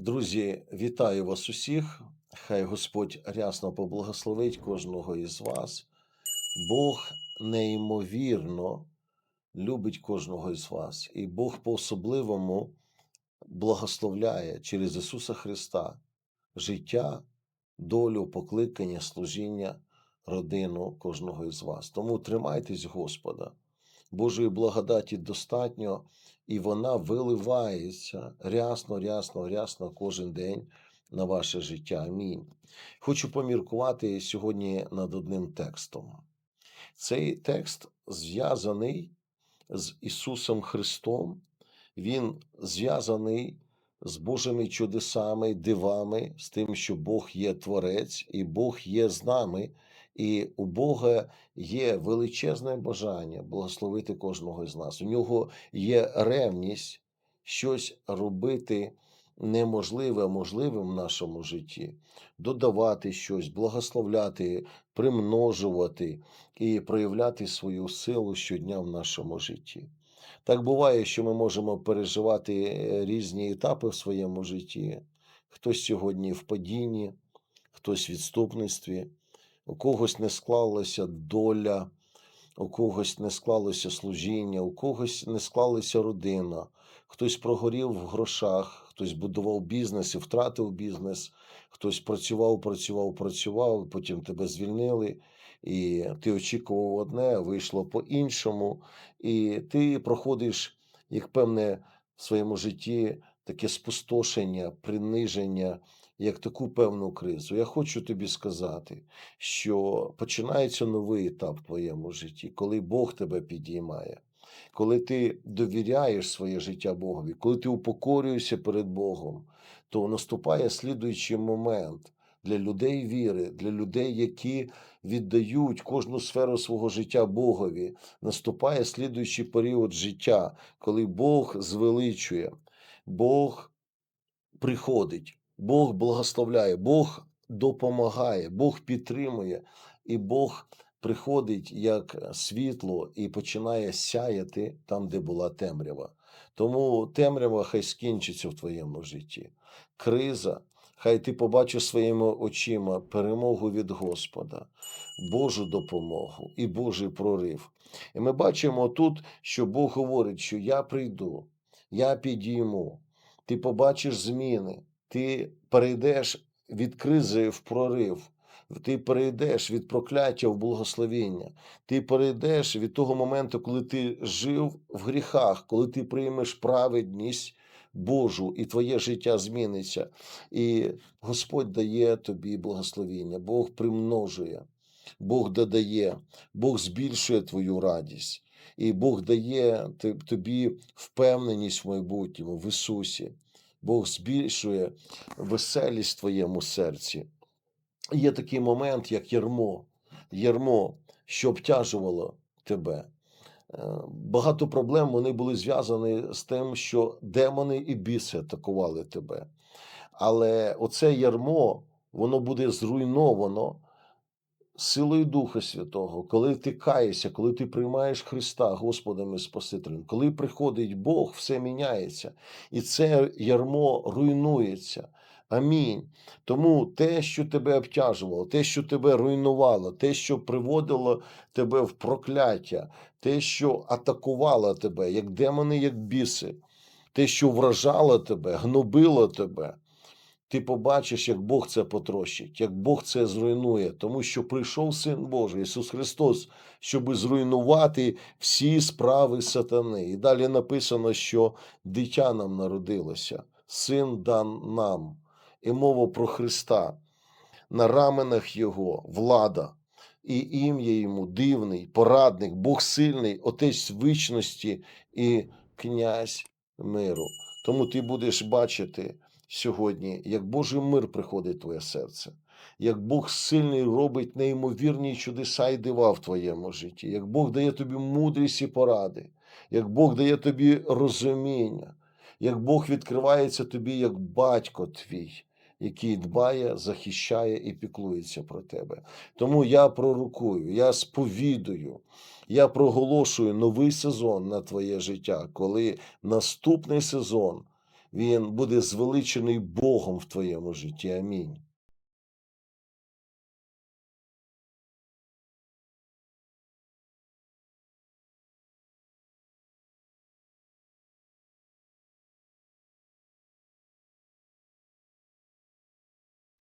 Друзі, вітаю вас усіх. Хай Господь рясно поблагословить кожного із вас. Бог неймовірно любить кожного із вас, і Бог по-особливому благословляє через Ісуса Христа життя, долю, покликання, служіння, родину кожного із вас. Тому тримайтесь Господа. Божої благодаті достатньо, і вона виливається рясно, рясно, рясно кожен день на ваше життя. Амінь. Хочу поміркувати сьогодні над одним текстом. Цей текст зв'язаний з Ісусом Христом, Він зв'язаний з Божими чудесами, дивами, з тим, що Бог є Творець, і Бог є з нами, і у Бога є величезне бажання благословити кожного з нас. У нього є ревність щось робити неможливе можливим в нашому житті, додавати щось, благословляти, примножувати і проявляти свою силу щодня в нашому житті. Так буває, що ми можемо переживати е, різні етапи в своєму житті. Хтось сьогодні в падінні, хтось в відступництві, у когось не склалася доля, у когось не склалося служіння, у когось не склалася родина, хтось прогорів в грошах, хтось будував бізнес і втратив бізнес, хтось працював, працював, працював, потім тебе звільнили, і ти очікував одне, вийшло по-іншому, і ти проходиш як певне в своєму житті таке спустошення, приниження, як таку певну кризу. Я хочу тобі сказати, що починається новий етап в твоєму житті, коли Бог тебе підіймає, коли ти довіряєш своє життя Богові, коли ти упокорюєшся перед Богом, то наступає слідуючий момент для людей віри, для людей, які віддають кожну сферу свого життя Богові. Наступає слідуючий період життя, коли Бог звеличує, Бог приходить, Бог благословляє, Бог допомагає, Бог підтримує, і Бог приходить як світло і починає сяяти там, де була темрява. Тому темрява хай скінчиться в твоєму житті. Криза, хай ти побачиш своїми очима перемогу від Господа, Божу допомогу і Божий прорив. І ми бачимо тут, що Бог говорить, що я прийду, я підійму, ти побачиш зміни, ти перейдеш від кризи в прорив. Ти перейдеш від прокляття в благословіння. Ти перейдеш від того моменту, коли ти жив в гріхах, коли ти приймеш праведність Божу, і твоє життя зміниться. І Господь дає тобі благословіння, Бог примножує, Бог додає, Бог збільшує твою радість, і Бог дає тобі впевненість в майбутньому, в Ісусі. Бог збільшує веселість в твоєму серці. Є такий момент, як ярмо, ярмо, що обтяжувало тебе. Е, Багато проблем вони були зв'язані з тим, що демони і біси атакували тебе. Але оце ярмо, воно буде зруйновано силою Духа Святого, коли ти каєшся, коли ти приймаєш Христа Господом і Спасителем, коли приходить Бог, все міняється, і це ярмо руйнується. Амінь. Тому те, що тебе обтяжувало, те, що тебе руйнувало, те, що приводило тебе в прокляття, те, що атакувало тебе, як демони, як біси, те, що вражало тебе, гнобило тебе, ти побачиш, як Бог це потрощить, як Бог це зруйнує, тому що прийшов Син Божий, Ісус Христос, щоб зруйнувати всі справи сатани. І далі написано, що дитя нам народилося, син дан нам, і мова про Христа. На раменах Його влада, і ім'я йому дивний, порадник, Бог сильний, Отець вічності і князь миру. Тому ти будеш бачити сьогодні, як Божий мир приходить в твоє серце, як Бог сильний робить неймовірні чудеса і дива в твоєму житті, як Бог дає тобі мудрість і поради, як Бог дає тобі розуміння, як Бог відкривається тобі як батько твій. Який дбає, захищає і піклується про тебе. Тому я пророкую, я сповідую, я проголошую новий сезон на твоє життя, коли наступний сезон він буде звеличений Богом в твоєму житті. Амінь.